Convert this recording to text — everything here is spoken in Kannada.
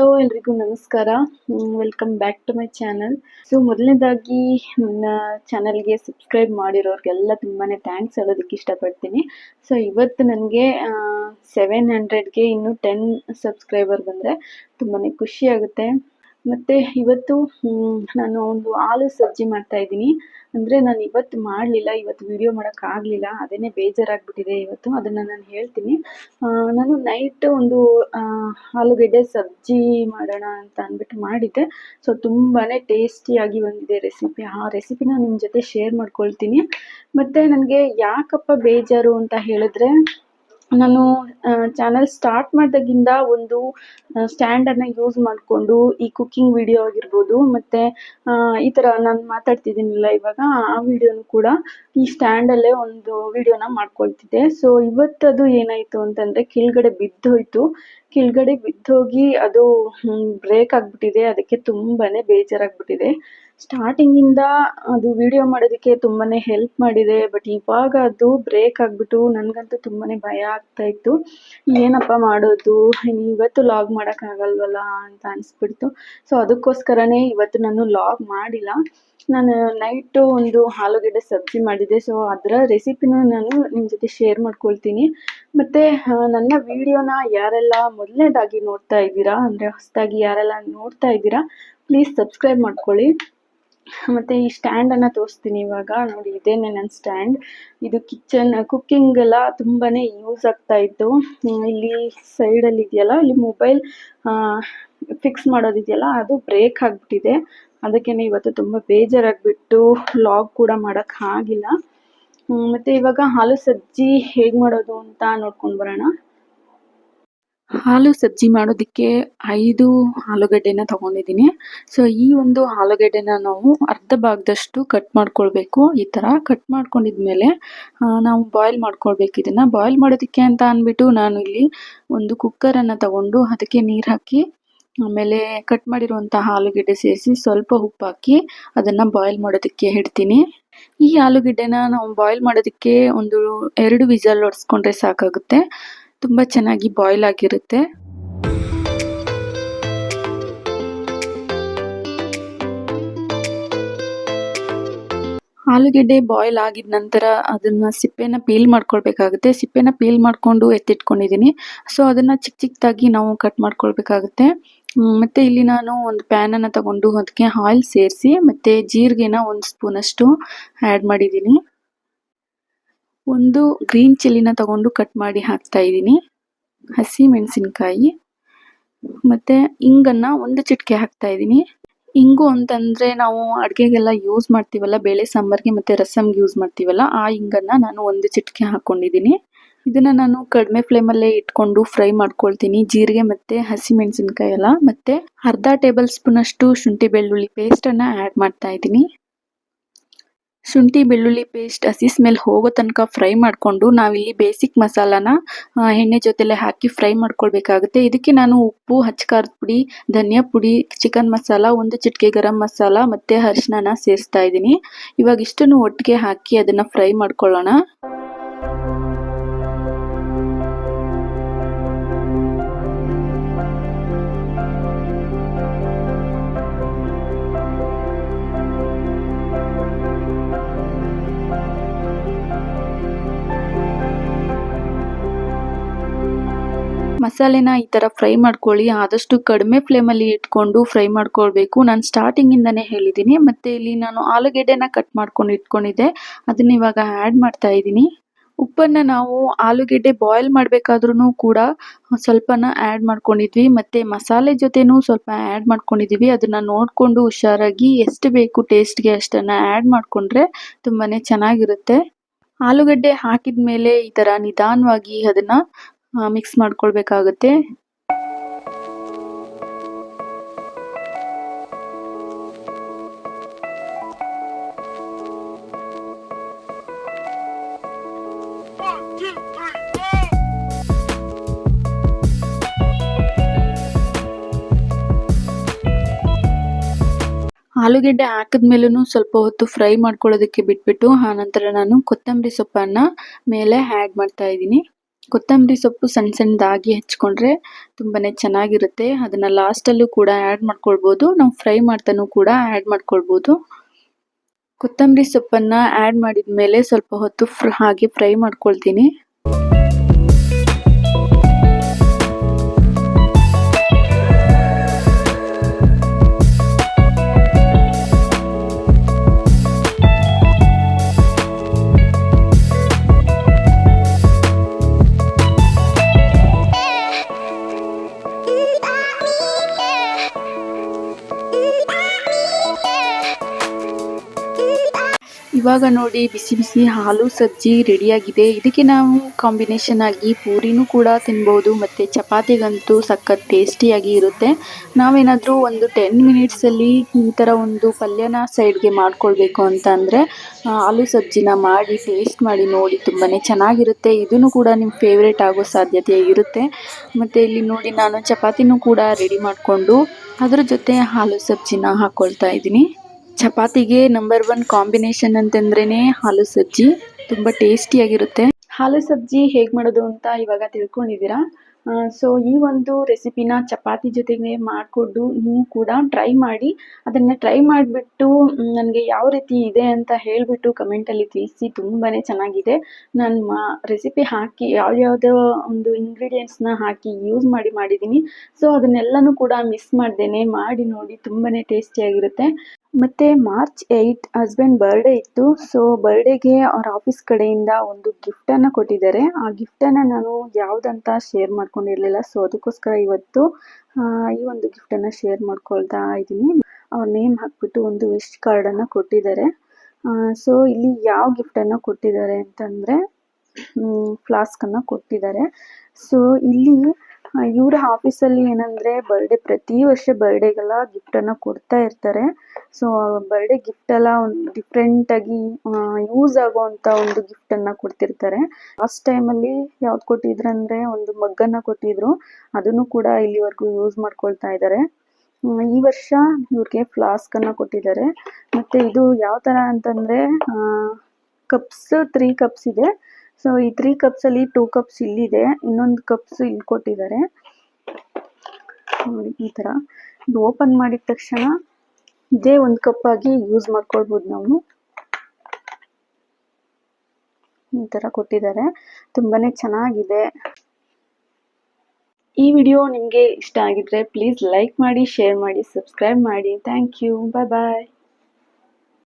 ಹಲೋ ಎಲ್ರಿಗೂ ನಮಸ್ಕಾರ. Welcome back to my channel so ಮೊದಲನೇದಾಗಿ ನನ್ನ ಚಾನಲ್ಗೆ ಸಬ್ಸ್ಕ್ರೈಬ್ ಮಾಡಿರೋರಿಗೆಲ್ಲ ತುಂಬಾ ಥ್ಯಾಂಕ್ಸ್ ಹೇಳೋದಕ್ಕೆ ಇಷ್ಟಪಡ್ತೀನಿ. ಸೊ ಇವತ್ತು ನನಗೆ ಸೆವೆನ್ ಹಂಡ್ರೆಡ್ಗೆ ಇನ್ನೂ ಟೆನ್ ಸಬ್ಸ್ಕ್ರೈಬರ್ ಬಂದರೆ ತುಂಬಾ ಖುಷಿಯಾಗುತ್ತೆ ಮತ್ತು ಇವತ್ತು ನಾನು ಒಂದು ಹಾಲು ಸಜ್ಜಿ ಮಾಡ್ತಾ ಇದ್ದೀನಿ. ಅಂದರೆ ನಾನು ಇವತ್ತು ಮಾಡಲಿಲ್ಲ, ಇವತ್ತು ವಿಡಿಯೋ ಮಾಡೋಕ್ಕಾಗಲಿಲ್ಲ ಅದೇ ಬೇಜಾರಾಗ್ಬಿಟ್ಟಿದೆ. ಇವತ್ತು ಅದನ್ನು ನಾನು ಹೇಳ್ತೀನಿ. ನಾನು ನೈಟ್ ಒಂದು ಆಲೂಗೆಡ್ಡೆ ಸಬ್ಜಿ ಮಾಡೋಣ ಅಂತ ಅಂದ್ಬಿಟ್ಟು ಮಾಡಿದ್ದೆ. ಸೊ ತುಂಬಾ ಟೇಸ್ಟಿಯಾಗಿ ಬಂದಿದೆ ರೆಸಿಪಿ ಆ ರೆಸಿಪಿನ ನಿಮ್ಮ ಜೊತೆ ಶೇರ್ ಮಾಡ್ಕೊಳ್ತೀನಿ. ಮತ್ತು ನನಗೆ ಯಾಕಪ್ಪ ಬೇಜಾರು ಅಂತ ಹೇಳಿದ್ರೆ ನಾನು ಚಾನಲ್ ಸ್ಟಾರ್ಟ್ ಮಾಡಿದಾಗಿಂದ ಒಂದು ಸ್ಟ್ಯಾಂಡನ್ನು ಯೂಸ್ ಮಾಡಿಕೊಂಡು ಈ ಕುಕ್ಕಿಂಗ್ ವಿಡಿಯೋ ಆಗಿರ್ಬೋದು, ಮತ್ತು ಈ ಥರ ನಾನು ಮಾತಾಡ್ತಿದ್ದೀನಲ್ಲ ಇವಾಗ, ಆ ವಿಡಿಯೋನು ಕೂಡ ಈ ಸ್ಟ್ಯಾಂಡಲ್ಲೇ ಒಂದು ವಿಡಿಯೋನ ಮಾಡ್ಕೊಳ್ತಿದ್ದೆ. ಸೊ ಇವತ್ತದು ಏನಾಯಿತು ಅಂತಂದರೆ ಕೆಳಗಡೆ ಬಿದ್ದೋಯ್ತು. ಕೆಳಗಡೆ ಬಿದ್ದೋಗಿ ಅದು ಬ್ರೇಕ್ ಆಗಿಬಿಟ್ಟಿದೆ. ಅದಕ್ಕೆ ತುಂಬಾ ಬೇಜಾರಾಗ್ಬಿಟ್ಟಿದೆ. ಸ್ಟಾರ್ಟಿಂಗಿಂದ ಅದು ವಿಡಿಯೋ ಮಾಡೋದಕ್ಕೆ ತುಂಬಾ ಹೆಲ್ಪ್ ಮಾಡಿದೆ ಬಟ್ ಇವಾಗ ಅದು ಬ್ರೇಕ್ ಆಗಿಬಿಟ್ಟು ನನಗಂತೂ ತುಂಬಾ ಭಯ ಆಗ್ತಾ ಇತ್ತು. ಏನಪ್ಪ ಮಾಡೋದು? ಇವತ್ತು ಲಾಗ್ ಮಾಡೋಕ್ಕಾಗಲ್ವಲ್ಲ ಅಂತ ಅನಿಸ್ಬಿಡ್ತು. ಸೊ ಅದಕ್ಕೋಸ್ಕರನೇ ಇವತ್ತು ನಾನು ಲಾಗ್ ಮಾಡಿಲ್ಲ. ನಾನು ನೈಟು ಒಂದು ಆಲೂಗಡ್ಡೆ ಸಬ್ಜಿ ಮಾಡಿದ್ದೆ. ಸೊ ಅದರ ರೆಸಿಪಿನೂ ನಾನು ನಿಮ್ಮ ಜೊತೆ ಶೇರ್ ಮಾಡ್ಕೊಳ್ತೀನಿ. ಮತ್ತು ನನ್ನ ವಿಡಿಯೋನ ಯಾರೆಲ್ಲ ಮೊದಲನೇದಾಗಿ ನೋಡ್ತಾ ಇದ್ದೀರಾ, ಅಂದರೆ ಹೊಸದಾಗಿ ಯಾರೆಲ್ಲ ನೋಡ್ತಾ ಇದ್ದೀರಾ ಪ್ಲೀಸ್ ಸಬ್ಸ್ಕ್ರೈಬ್ ಮಾಡ್ಕೊಳ್ಳಿ. ಮತ್ತು ಈ ಸ್ಟ್ಯಾಂಡನ್ನು ತೋರಿಸ್ತೀನಿ ಇವಾಗ. ನೋಡಿ, ಇದೇನೆ ನನ್ನ ಸ್ಟ್ಯಾಂಡ್ ಇದು ಕಿಚನ್ ಕುಕ್ಕಿಂಗ್ ಎಲ್ಲ ತುಂಬಾ ಯೂಸ್ ಆಗ್ತಾ ಇತ್ತು. ಇಲ್ಲಿ ಸೈಡಲ್ಲಿ ಇದೆಯಲ್ಲ, ಇಲ್ಲಿ ಮೊಬೈಲ್ ಫಿಕ್ಸ್ ಮಾಡೋದಿದೆಯಲ್ಲ, ಅದು ಬ್ರೇಕ್ ಆಗಿಬಿಟ್ಟಿದೆ. ಅದಕ್ಕೇ ಇವತ್ತು ತುಂಬ ಬೇಜಾರಾಗಿಬಿಟ್ಟು ಲಾಗ್ ಕೂಡ ಮಾಡೋಕ್ಕಾಗಿಲ್ಲ ಮತ್ತು ಇವಾಗ ಹಾಲು ಸಜ್ಜಿ ಹೇಗೆ ಮಾಡೋದು ಅಂತ ನೋಡ್ಕೊಂಡು ಬರೋಣ. ಹಾಲು ಸಬ್ಜಿ ಮಾಡೋದಕ್ಕೆ ಐದು ಆಲೂಗಡ್ಡೆನ ತಗೊಂಡಿದ್ದೀನಿ. ಸೊ ಈ ಒಂದು ಆಲೂಗಡ್ಡೆನ ನಾವು ಅರ್ಧ ಭಾಗದಷ್ಟು ಕಟ್ ಮಾಡ್ಕೊಳ್ಬೇಕು. ಈ ಥರ ಕಟ್ ಮಾಡ್ಕೊಂಡಿದ್ಮೇಲೆ ನಾವು ಬಾಯ್ಲ್ ಮಾಡ್ಕೊಳ್ಬೇಕು ಇದನ್ನು. ಬಾಯ್ಲ್ ಮಾಡೋದಕ್ಕೆ ಅಂತ ಅಂದ್ಬಿಟ್ಟು ನಾನು ಇಲ್ಲಿ ಒಂದು ಕುಕ್ಕರನ್ನು ತಗೊಂಡು ಅದಕ್ಕೆ ನೀರು ಹಾಕಿ, ಆಮೇಲೆ ಕಟ್ ಮಾಡಿರುವಂತಹ ಆಲೂಗಡ್ಡೆ ಸೇರಿಸಿ ಸ್ವಲ್ಪ ಉಪ್ಪು ಹಾಕಿ ಅದನ್ನು ಬಾಯ್ಲ್ ಮಾಡೋದಕ್ಕೆ ಇಡ್ತೀನಿ. ಈ ಆಲೂಗಡ್ಡೆನ ನಾವು ಬಾಯ್ಲ್ ಮಾಡೋದಕ್ಕೆ ಒಂದು ಎರಡು ವಿಸಲ್ ಹೊಡೆಸ್ಕೊಂಡ್ರೆ ಸಾಕಾಗುತ್ತೆ. ತುಂಬ ಚೆನ್ನಾಗಿ ಬಾಯ್ಲ್ ಆಗಿರುತ್ತೆ. ಆಲೂಗೆಡ್ಡೆ ಬಾಯ್ಲ್ ಆಗಿದ ನಂತರ ಅದನ್ನ ಸಿಪ್ಪೆನ ಪೀಲ್ ಮಾಡ್ಕೊಳ್ಬೇಕಾಗುತ್ತೆ. ಸಿಪ್ಪೆನ ಪೀಲ್ ಮಾಡಿಕೊಂಡು ಎತ್ತಿಟ್ಕೊಂಡಿದ್ದೀನಿ ಸೊ ಅದನ್ನ ಚಿಕ್ಕ ಚಿಕ್ಕದಾಗಿ ನಾವು ಕಟ್ ಮಾಡ್ಕೊಳ್ಬೇಕಾಗುತ್ತೆ. ಮತ್ತೆ ಇಲ್ಲಿ ನಾನು ಒಂದು ಪ್ಯಾನನ್ನು ತಗೊಂಡು ಅದಕ್ಕೆ ಆಯಿಲ್ ಸೇರಿಸಿ, ಮತ್ತೆ ಜೀರಿಗೆನ ಒಂದು ಸ್ಪೂನಷ್ಟು ಆ್ಯಡ್ ಮಾಡಿದ್ದೀನಿ ಒಂದು ಗ್ರೀನ್ ಚಿಲ್ಲಿನ ತಗೊಂಡು ಕಟ್ ಮಾಡಿ ಹಾಕ್ತಾ ಇದ್ದೀನಿ. ಹಸಿ ಮೆಣಸಿನ್ಕಾಯಿ. ಮತ್ತು ಇಂಗನ್ನು ಒಂದು ಚಿಟಿಕೆ ಹಾಕ್ತಾ ಇದ್ದೀನಿ. ಇಂಗು ಅಂತಂದರೆ ನಾವು ಅಡುಗೆಗೆಲ್ಲ ಯೂಸ್ ಮಾಡ್ತೀವಲ್ಲ, ಬೇಳೆ ಸಾಂಬಾರಿಗೆ ಮತ್ತು ರಸಮ್ಗೆ ಯೂಸ್ ಮಾಡ್ತೀವಲ್ಲ, ಆ ಇಂಗನ್ನು ನಾನು ಒಂದು ಚಿಟಿಕೆ ಹಾಕ್ಕೊಂಡಿದ್ದೀನಿ ಇದನ್ನು ನಾನು ಕಡಿಮೆ ಫ್ಲೇಮಲ್ಲೇ ಇಟ್ಕೊಂಡು ಫ್ರೈ ಮಾಡ್ಕೊಳ್ತೀನಿ. ಜೀರಿಗೆ ಮತ್ತು ಹಸಿ ಮೆಣಸಿನ್ಕಾಯಿ ಎಲ್ಲ ಮತ್ತು ಅರ್ಧ ಟೇಬಲ್ ಸ್ಪೂನಷ್ಟು ಶುಂಠಿ ಬೆಳ್ಳುಳ್ಳಿ ಪೇಸ್ಟನ್ನು ಆ್ಯಡ್ ಮಾಡ್ತಾ ಇದ್ದೀನಿ. ಶುಂಠಿ, ಬೆಳ್ಳುಳ್ಳಿ ಪೇಸ್ಟ್ ಹಸಿ ಸ್ಮೆಲ್ ಹೋಗೋ ತನಕ ಫ್ರೈ ಮಾಡಿಕೊಂಡು ನಾವಿಲ್ಲಿ ಬೇಸಿಕ್ ಮಸಾಲಾನ ಎಣ್ಣೆ ಜೊತೆಲೆ ಹಾಕಿ ಫ್ರೈ ಮಾಡ್ಕೊಳ್ಬೇಕಾಗುತ್ತೆ. ಇದಕ್ಕೆ ನಾನು ಉಪ್ಪು, ಹಚ್ಕಾರದ ಪುಡಿ, ಧನಿಯಾ ಪುಡಿ ಚಿಕನ್ ಮಸಾಲ, ಒಂದು ಚಿಟಿಕೆ ಗರಂ ಮಸಾಲ ಮತ್ತೆ ಅರಿಶಿನ ಸೇರಿಸ್ತಾ ಇದ್ದೀನಿ. ಇವಾಗ ಇಷ್ಟನ್ನು ಒಟ್ಟಿಗೆ ಹಾಕಿ ಅದನ್ನ ಫ್ರೈ ಮಾಡ್ಕೊಳ್ಳೋಣ. ಮಸಾಲೆನ ಈ ಥರ ಫ್ರೈ ಮಾಡ್ಕೊಳ್ಳಿ. ಆದಷ್ಟು ಕಡಿಮೆ ಫ್ಲೇಮಲ್ಲಿ ಇಟ್ಕೊಂಡು ಫ್ರೈ ಮಾಡ್ಕೊಳ್ಬೇಕು. ನಾನು ಸ್ಟಾರ್ಟಿಂಗಿಂದನೇ ಹೇಳಿದ್ದೀನಿ ಮತ್ತು ಇಲ್ಲಿ ನಾನು ಆಲೂಗೆಡ್ಡೆನ ಕಟ್ ಮಾಡ್ಕೊಂಡು ಇಟ್ಕೊಂಡಿದ್ದೆ. ಅದನ್ನ ಇವಾಗ ಆ್ಯಡ್ ಮಾಡ್ತಾ ಇದ್ದೀನಿ. ಉಪ್ಪನ್ನು ನಾವು ಆಲೂಗೆಡ್ಡೆ ಬಾಯ್ಲ್ ಮಾಡಬೇಕಾದ್ರೂ ಕೂಡ ಸ್ವಲ್ಪನ ಆ್ಯಡ್ ಮಾಡ್ಕೊಂಡಿದ್ವಿ. ಮತ್ತು ಮಸಾಲೆ ಜೊತೆನೂ ಸ್ವಲ್ಪ ಆ್ಯಡ್ ಮಾಡ್ಕೊಂಡಿದ್ದೀವಿ ಅದನ್ನು ನೋಡಿಕೊಂಡು ಹುಷಾರಾಗಿ ಎಷ್ಟು ಬೇಕು ಟೇಸ್ಟ್ಗೆ ಅಷ್ಟನ್ನು ಆ್ಯಡ್ ಮಾಡಿಕೊಂಡ್ರೆ ತುಂಬಾ ಚೆನ್ನಾಗಿರುತ್ತೆ. ಆಲೂಗಡ್ಡೆ ಹಾಕಿದ ಮೇಲೆ ಈ ಥರ ನಿಧಾನವಾಗಿ ಅದನ್ನು ಮಿಕ್ಸ್ ಮಾಡ್ಕೊಳ್ಬೇಕಾಗುತ್ತೆ. ಆಲೂಗೆಡ್ಡೆ ಹಾಕಿದ್ಮೇಲೂ ಸ್ವಲ್ಪ ಹೊತ್ತು ಫ್ರೈ ಮಾಡ್ಕೊಳ್ಳೋದಕ್ಕೆ ಬಿಟ್ಬಿಟ್ಟು ಆನಂತರ ನಾನು ಕೊತ್ತಂಬರಿ ಸೊಪ್ಪನ್ನು ಮೇಲೆ ಆ್ಯಡ್ ಮಾಡ್ತಾ ಇದ್ದೀನಿ. ಕೊತ್ತಂಬರಿ ಸೊಪ್ಪು ಸಣ್ಣ ಸಣ್ಣದಾಗಿ ಹೆಚ್ಕೊಂಡ್ರೆ ತುಂಬಾ ಚೆನ್ನಾಗಿರುತ್ತೆ. ಅದನ್ನು ಲಾಸ್ಟಲ್ಲೂ ಕೂಡ ಆ್ಯಡ್ ಮಾಡ್ಕೊಳ್ಬೋದು. ನಾವು ಫ್ರೈ ಮಾಡ್ತಾನೂ ಕೂಡ ಆ್ಯಡ್ ಮಾಡ್ಕೊಳ್ಬೋದು. ಕೊತ್ತಂಬರಿ ಸೊಪ್ಪನ್ನು ಆ್ಯಡ್ ಮಾಡಿದ ಮೇಲೆ ಸ್ವಲ್ಪ ಹೊತ್ತು ಹಾಗೆ ಫ್ರೈ ಮಾಡ್ಕೊಳ್ತೀನಿ. ಇವಾಗ ನೋಡಿ ಬಿಸಿ ಬಿಸಿ ಹಾಲು ಸಜ್ಜಿ ರೆಡಿಯಾಗಿದೆ. ಇದಕ್ಕೆ ನಾವು ಕಾಂಬಿನೇಷನ್ ಆಗಿ ಪೂರಿನೂ ಕೂಡ ತಿನ್ಬೋದು, ಮತ್ತು ಚಪಾತಿಗಂತೂ ಸಖತ್ ಟೇಸ್ಟಿಯಾಗಿ ಇರುತ್ತೆ. ನಾವೇನಾದರೂ ಒಂದು ಟೆನ್ ಮಿನಿಟ್ಸಲ್ಲಿ ಈ ಥರ ಒಂದು ಪಲ್ಯನ ಸೈಡ್ಗೆ ಮಾಡ್ಕೊಳ್ಬೇಕು ಅಂತ ಅಂದರೆ ಆಲೂ ಸಬ್ಜಿನ ಮಾಡಿ ಟೇಸ್ಟ್ ಮಾಡಿ ನೋಡಿ ತುಂಬಾ ಚೆನ್ನಾಗಿರುತ್ತೆ. ಇದೂ ಕೂಡ ನಿಮ್ಮ ಫೇವ್ರೇಟ್ ಆಗೋ ಸಾಧ್ಯತೆ ಇರುತ್ತೆ. ಮತ್ತು ಇಲ್ಲಿ ನೋಡಿ ನಾನು ಚಪಾತಿನೂ ಕೂಡ ರೆಡಿ ಮಾಡಿಕೊಂಡು, ಅದರ ಜೊತೆ ಹಾಲು ಸಬ್ಜಿನ ಹಾಕ್ಕೊಳ್ತಾ ಇದ್ದೀನಿ. ಚಪಾತಿಗೆ ನಂಬರ್ ಒನ್ ಕಾಂಬಿನೇಷನ್ ಅಂತಂದ್ರೇ ಹಾಲು ಸಜ್ಜಿ. ತುಂಬ ಟೇಸ್ಟಿಯಾಗಿರುತ್ತೆ ಹಾಲು ಸಬ್ಜಿ ಹೇಗೆ ಮಾಡೋದು ಅಂತ ಇವಾಗ ತಿಳ್ಕೊಂಡಿದ್ದೀರಾ? ಸೊ ಈ ಒಂದು ರೆಸಿಪಿನ ಚಪಾತಿ ಜೊತೆಗೆ ಮಾಡಿಕೊಂಡು ನೀವು ಕೂಡ ಟ್ರೈ ಮಾಡಿ, ಅದನ್ನು ಟ್ರೈ ಮಾಡಿಬಿಟ್ಟು ನನಗೆ ಯಾವ ರೀತಿ ಇದೆ ಅಂತ ಹೇಳಿಬಿಟ್ಟು ಕಮೆಂಟಲ್ಲಿ ತಿಳಿಸಿ ತುಂಬಾ ಚೆನ್ನಾಗಿದೆ. ನಾನು ಮಾ ರೆಸಿಪಿ ಹಾಕಿ ಯಾವ್ಯಾವುದೋ ಒಂದು ಇಂಗ್ರೀಡಿಯೆಂಟ್ಸ್ನ ಹಾಕಿ ಯೂಸ್ ಮಾಡಿ ಮಾಡಿದ್ದೀನಿ ಸೊ ಅದನ್ನೆಲ್ಲನೂ ಕೂಡ ಮಿಸ್ ಮಾಡ್ದೇನೆ, ಮಾಡಿ ನೋಡಿ ತುಂಬಾ ಟೇಸ್ಟಿಯಾಗಿರುತ್ತೆ ಮತ್ತು ಮಾರ್ಚ್ ಏಯ್ಟ್ ಹಸ್ಬೆಂಡ್ ಬರ್ಡೇ ಇತ್ತು. ಸೊ ಬರ್ಡೇಗೆ ಅವ್ರ ಆಫೀಸ್ ಕಡೆಯಿಂದ ಒಂದು ಗಿಫ್ಟನ್ನು ಕೊಟ್ಟಿದ್ದಾರೆ. ಆ ಗಿಫ್ಟನ್ನು ನಾನು ಯಾವುದಂತ ಶೇರ್ ಮಾಡ್ಕೊಂಡಿರಲಿಲ್ಲ. ಸೊ ಅದಕ್ಕೋಸ್ಕರ ಇವತ್ತು ಈ ಒಂದು ಗಿಫ್ಟನ್ನು ಶೇರ್ ಮಾಡ್ಕೊಳ್ತಾ ಇದ್ದೀನಿ. ಅವ್ರ ನೇಮ್ ಹಾಕ್ಬಿಟ್ಟು ಒಂದು ವಿಶ್ ಕಾರ್ಡನ್ನು ಕೊಟ್ಟಿದ್ದಾರೆ. ಸೊ ಇಲ್ಲಿ ಯಾವ ಗಿಫ್ಟನ್ನು ಕೊಟ್ಟಿದ್ದಾರೆ ಅಂತಂದರೆ ಫ್ಲಾಸ್ಕನ್ನು ಕೊಟ್ಟಿದ್ದಾರೆ. ಸೊ ಇಲ್ಲಿ ಇವರ ಆಫೀಸಲ್ಲಿ ಏನಂದರೆ ಬರ್ಡೇ ಪ್ರತಿ ವರ್ಷ ಬರ್ಡೇಗೆಲ್ಲ ಗಿಫ್ಟನ್ನು ಕೊಡ್ತಾ ಇರ್ತಾರೆ. ಸೊ ಬರ್ಡೇ ಗಿಫ್ಟ್ ಎಲ್ಲ ಒಂದು ಡಿಫ್ರೆಂಟಾಗಿ ಯೂಸ್ ಆಗುವಂಥ ಒಂದು ಗಿಫ್ಟನ್ನು ಕೊಡ್ತಿರ್ತಾರೆ. ಲಾಸ್ಟ್ ಟೈಮಲ್ಲಿ ಯಾವ್ದು ಕೊಟ್ಟಿದ್ರು ಅಂದ್ರೆ ಒಂದು ಮಗ್ಗನ್ನು ಕೊಟ್ಟಿದ್ರು. ಅದನ್ನು ಕೂಡ ಇಲ್ಲಿವರೆಗೂ ಯೂಸ್ ಮಾಡ್ಕೊಳ್ತಾ ಇದ್ದಾರೆ ಈ ವರ್ಷ ಇವ್ರಿಗೆ ಫ್ಲಾಸ್ಕನ್ನು ಕೊಟ್ಟಿದ್ದಾರೆ ಮತ್ತು ಇದು ಯಾವ ಥರ ಅಂತಂದರೆ ಕಪ್ಸ್ ತ್ರೀ ಕಪ್ಸ್ ಇದೆ. ಸೊ ಈ ತ್ರೀ ಕಪ್ಸಲ್ಲಿ ಟೂ ಕಪ್ಸ್ ಇಲ್ಲಿದೆ. ಇನ್ನೊಂದು ಕಪ್ಸ್ ಇಲ್ಲಿ ಕೊಟ್ಟಿದ್ದಾರೆ. ಈ ಥರ ಇದು ಓಪನ್ ಮಾಡಿದ ತಕ್ಷಣ ಇದೇ ಒಂದು ಕಪ್ ಆಗಿ ಯೂಸ್ ಮಾಡ್ಕೊಳ್ಬೋದು ನಾವು. ಈ ಥರ ಕೊಟ್ಟಿದ್ದಾರೆ. ತುಂಬಾ ಚೆನ್ನಾಗಿದೆ. ಈ ವಿಡಿಯೋ ನಿಮಗೆ ಇಷ್ಟ ಆಗಿದ್ರೆ ಪ್ಲೀಸ್ ಲೈಕ್ ಮಾಡಿ ಶೇರ್ ಮಾಡಿ ಸಬ್ಸ್ಕ್ರೈಬ್ ಮಾಡಿ. Thank you bye bye